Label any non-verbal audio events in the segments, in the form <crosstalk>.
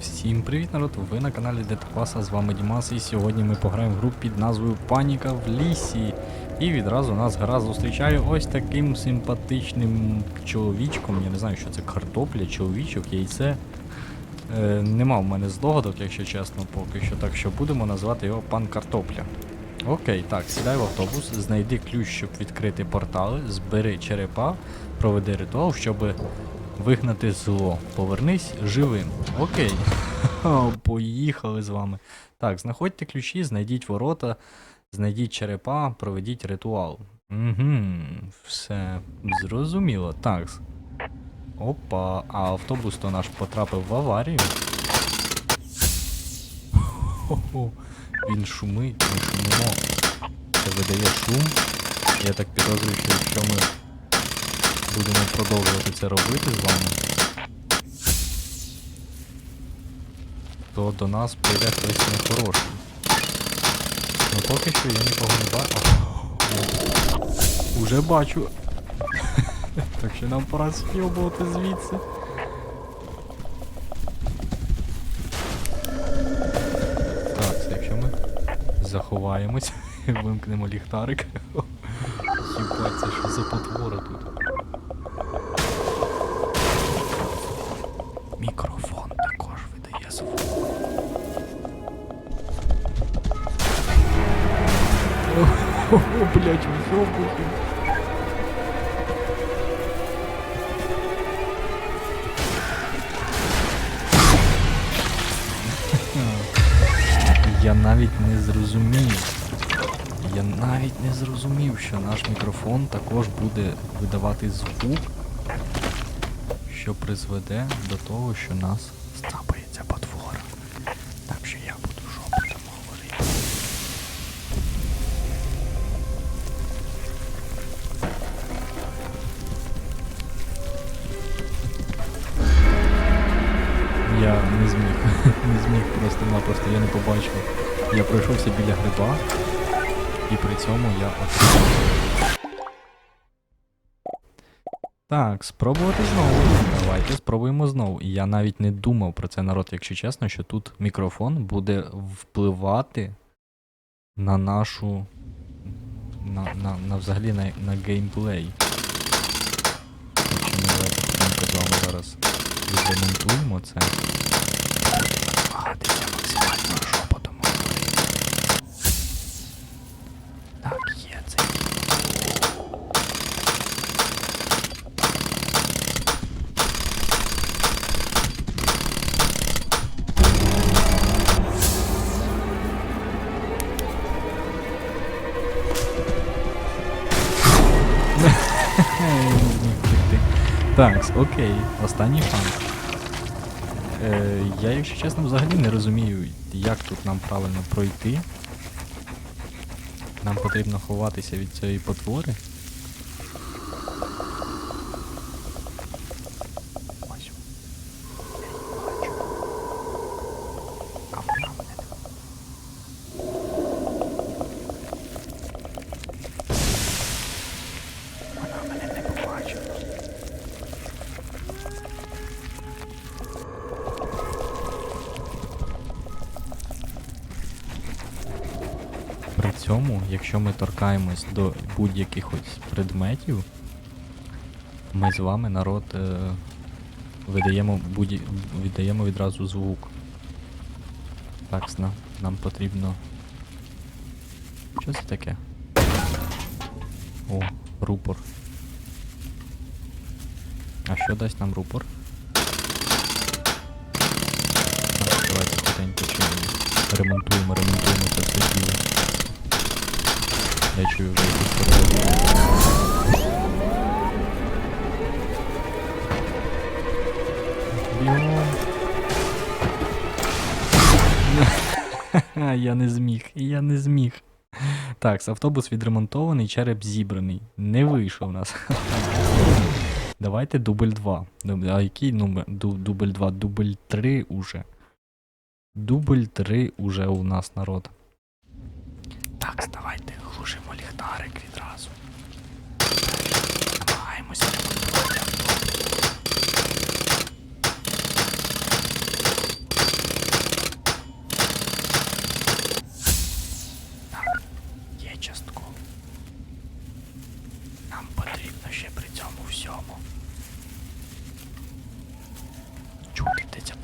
Всім привіт, народ! Ви на каналі Деткласа, з вами Дімас, і сьогодні ми пограємо в гру під назвою Паніка в лісі. І відразу нас гра зустрічає ось таким симпатичним чоловічком. Я не знаю, що це картопля, чоловічок, яйце. Е, нема в мене здогадок, якщо чесно, поки що. Так що будемо називати його пан Картопля. Окей, так, сідай в автобус, знайди ключ, щоб відкрити портали, збери черепа, проведи ритуал, щоб вигнати зло. Повернись живим. Окей. <laughs> Поїхали з вами. Так, знаходьте ключі, знайдіть ворота, знайдіть черепа, проведіть ритуал. Угу, все зрозуміло. Так. Опа, а автобус то наш потрапив в аварію. Хо-хо, він шумить, ми шумимо. Це видає шум. Я так підозрюю, що якщо ми будемо продовжувати це робити з вами, то до нас прийде хтось нехороший. Ну поки що я нікого не бачу. Уже бачу. <laughs> Так що нам пора з'їбувати звідси. Так, якщо ми заховаємось, <laughs> вимкнемо ліхтарик. Навіть не зрозумів. Я навіть не зрозумів, що наш мікрофон також буде видавати звук, що призведе до того, що нас стапається Не зміг просто-напросто, я не побачив. Я пройшовся біля гриба, і при цьому я отримав. Так, спробувати знову. Давайте спробуємо знову. І я навіть не думав про це народ, якщо чесно, що тут мікрофон буде впливати на нашу. На, на, на взагалі на, на геймплей. Якщо ми зараз відремонтуємо це. Так, окей, останній шанс. Е, я, якщо чесно, взагалі не розумію, як тут нам правильно пройти. Нам потрібно ховатися від цієї потвори. Цьому, якщо ми торкаємось до будь-яких предметів, ми з вами, народ, е, видаємо, будь... віддаємо відразу звук. Так, нам, нам потрібно. Що це таке? О, рупор. А що дасть нам рупор? Давайте тихенько чинимо. Ремонтуємо, ремонтуємо це діло. Я чую. Я не зміг, я не зміг. Так, автобус відремонтований, череп зібраний. Не вийшов у нас. Давайте дубль 2. А який номер? Дубль 2, дубль 3 уже. Дубль 3 уже у нас народ. Так, давайте глушимо ліхтарик відразу. Намагаємося. Так, є частково. Нам потрібно ще при цьому всьому. Чути, де ця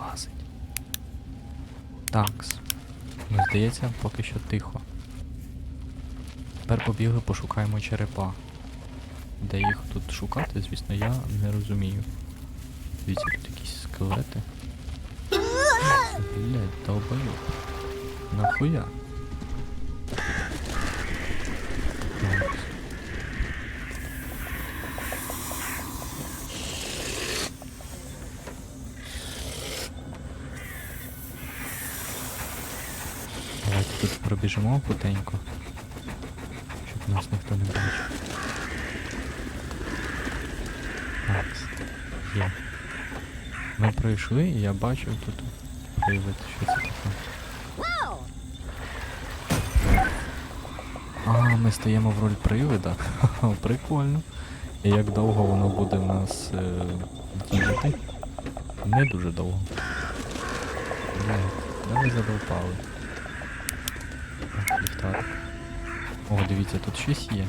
лазить. Такс. Ну, здається, поки що тихо. Побігли, пошукаємо черепа. Де їх тут шукати, звісно, я не розумію. Дивіться, тут якісь скелети. Блять, долбою. Нахуя? Давайте тут пробіжимо хутенько, щоб нас ніхто не бачив. Так, є. Ми пройшли, і я бачив тут привид. Що це таке? А, ми стаємо в роль привида. Прикольно. І як довго воно буде в нас е, діяти? Не дуже довго. Блядь, давай задовпали. Ліхтарик. О, дивіться, тут щось є.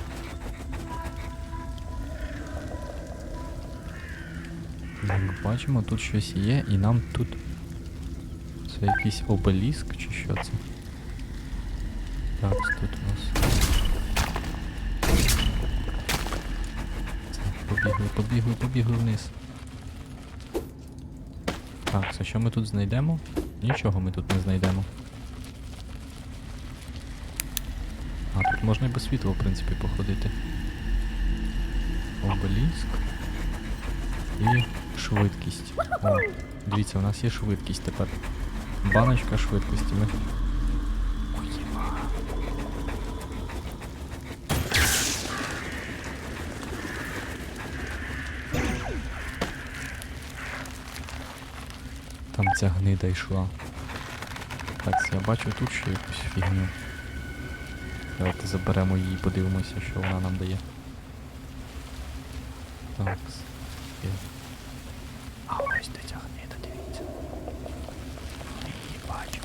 Як бачимо, тут щось є, і нам тут. Це якийсь обеліск чи що це? Так, тут у нас. Побігли, побігли, побігли вниз. Так, це що ми тут знайдемо? Нічого ми тут не знайдемо. А, можна і без світла, в принципі, походити. Обеліск. І швидкість. О, дивіться, у нас є швидкість тепер. Баночка швидкості. Ми... Там ця гнида йшла. Так, я бачу тут ще якусь фігню. Давайте заберемо її, подивимося, що вона нам дає. Так. А ось гнида, дивіться. Її бачу.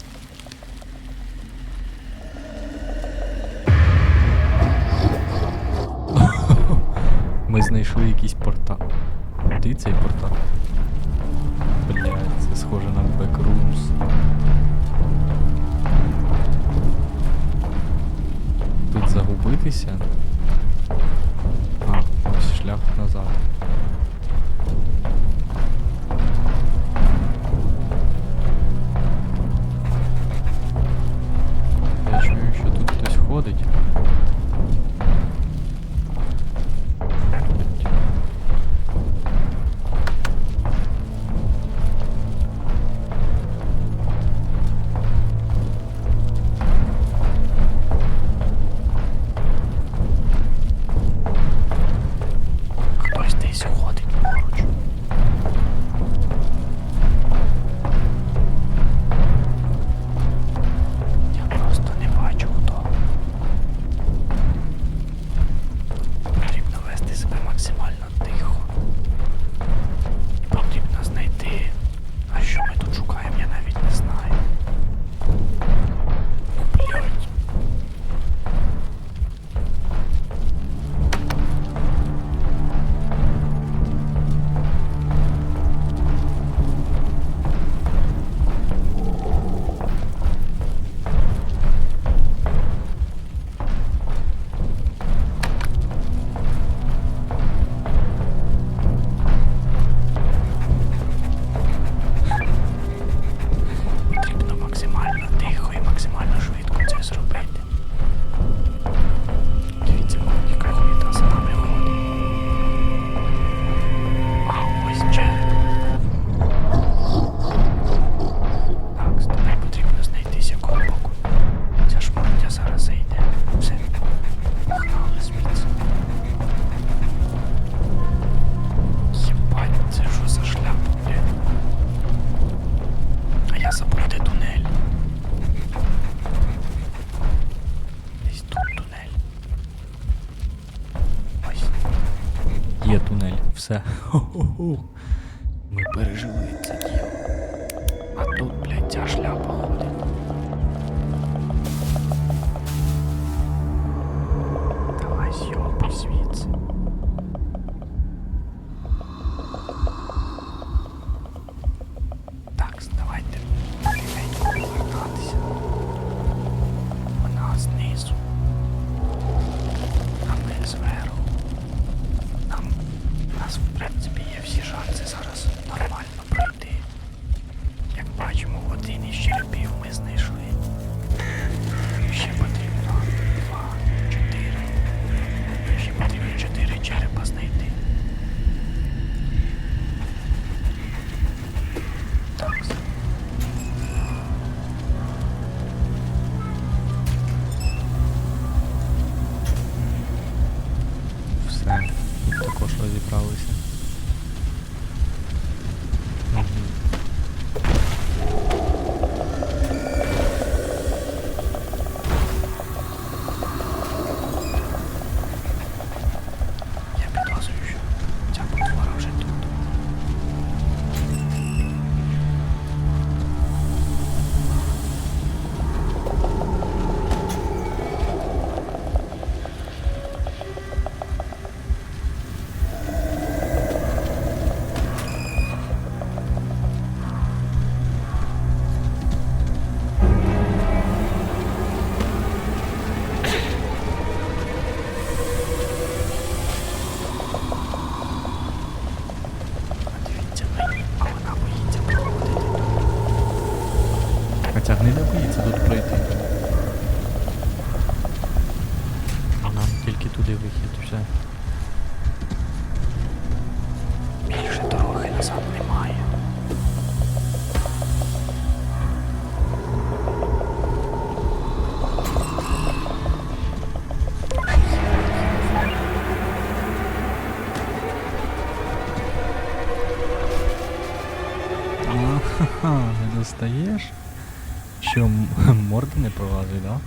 <laughs> Ми знайшли якийсь портал. Куди цей портал? Блять, це схоже на Backrooms. Тут. А, ось шлях назад. Я чую, що тут хтось ходить. Тунель. Все. Хо-хо-хо. Ми пережили це діло. А тут, блядь, ця шляпа ходить. Давай зйобуй звідси. Нас в принципі є всі шанси зараз нормально достаєш? Що <laughs> морда не пролазить, да?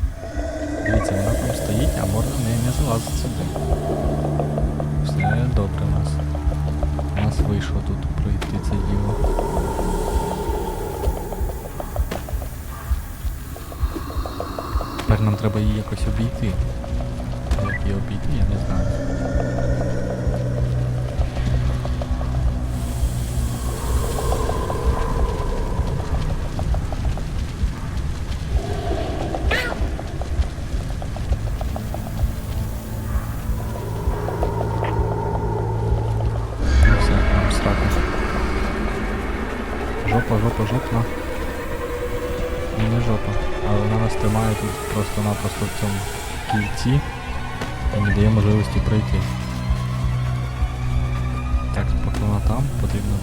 Дивіться, вона там стоїть, а морда не, не залазить сюди. Все добре у нас. У нас вийшло тут пройти це діло. Тепер нам треба її якось обійти. Як її обійти, я не знаю. Вона там, потрібно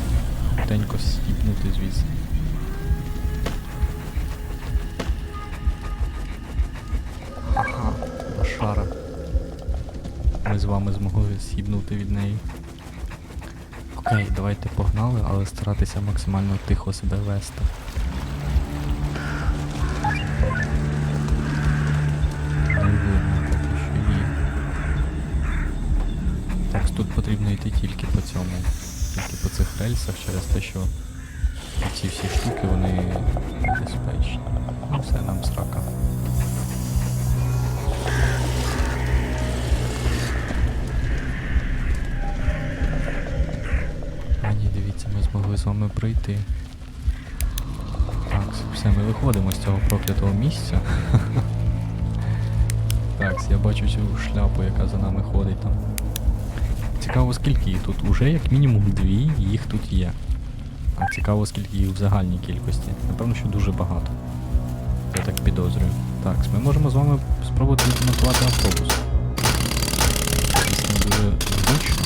тенько стіпнути звідси. Ага, лошара. Ми з вами змогли сібнути від неї. Окей, давайте погнали, але старатися максимально тихо себе вести. Тут потрібно йти тільки по цьому. Тільки по цих рельсах через те, що ці всі штуки вони небезпечні. Ну все, нам срака. А ні, дивіться, ми змогли з вами пройти. Так, все, ми виходимо з цього проклятого місця. <laughs> Так, я бачу цю шляпу, яка за нами ходить там. Цікаво, скільки їх тут. Уже як мінімум дві їх тут є. А цікаво, скільки їх в загальній кількості. Напевно, що дуже багато. Я так підозрюю. Так, ми можемо з вами спробувати відремонтувати автобус. Звісно, дуже зручно.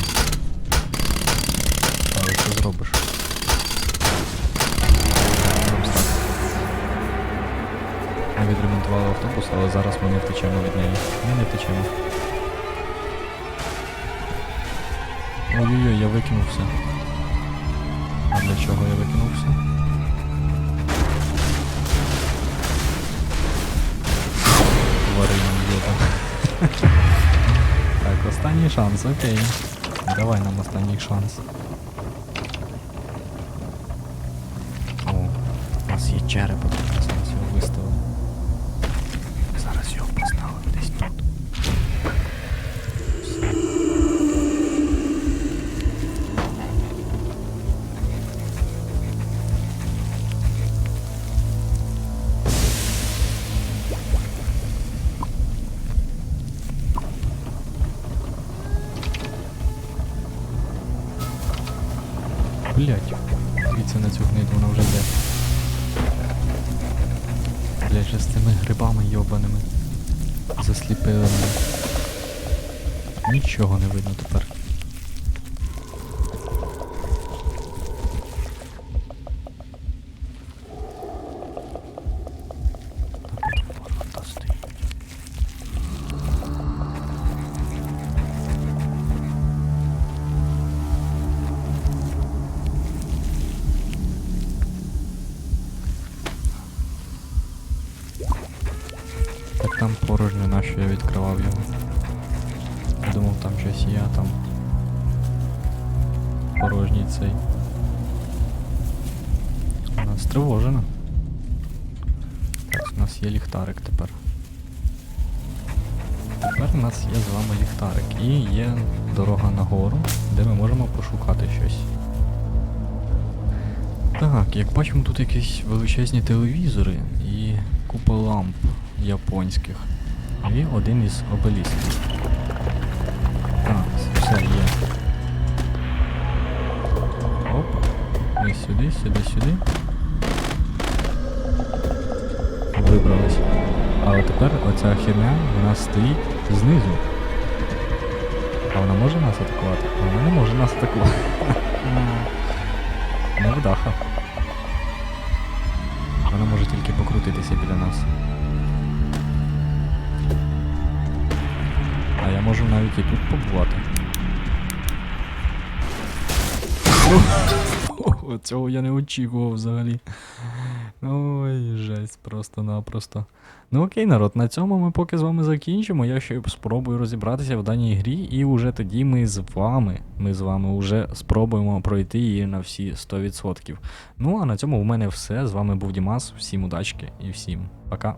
Але що зробиш? Ми відремонтували автобус, але зараз ми не втечемо від неї. Ми не втечемо. Ой-ой-ой, я викинувся. А для чого я викинувся? Тварина йота. <laughs> Так, останній шанс, окей. Давай нам останній шанс. О, у нас є череп, Блять. Дивіться на цю гниду, вона вже йде. Блять, вже з тими грибами йобаними. Засліпили. Нічого не видно тепер. Там порожньо, нащо я відкривав його. Думав там щось а там. Порожній цей. Вона стривожена. Так, у нас є ліхтарик тепер. Тепер у нас є з вами ліхтарик. І є дорога нагору, де ми можемо пошукати щось. Так, як бачимо, тут якісь величезні телевізори і купа ламп японських. І один із обелісків. Так, все є. Оп. Ми сюди, сюди, сюди. Вибрались. Але тепер оця херня вона стоїть знизу. А вона може нас атакувати? Вона не може нас атакувати. Невдаха. Вона може тільки покрутитися біля нас. Можу навіть і тут побувати. Цього я не очікував взагалі. Ой, жесть, просто-напросто. Ну окей, народ, на цьому ми поки з вами закінчимо. Я ще спробую розібратися в даній грі, і вже тоді ми з вами, ми з вами вже спробуємо пройти її на всі 100%. Ну а на цьому в мене все. З вами був Дімас. Всім удачки і всім пока.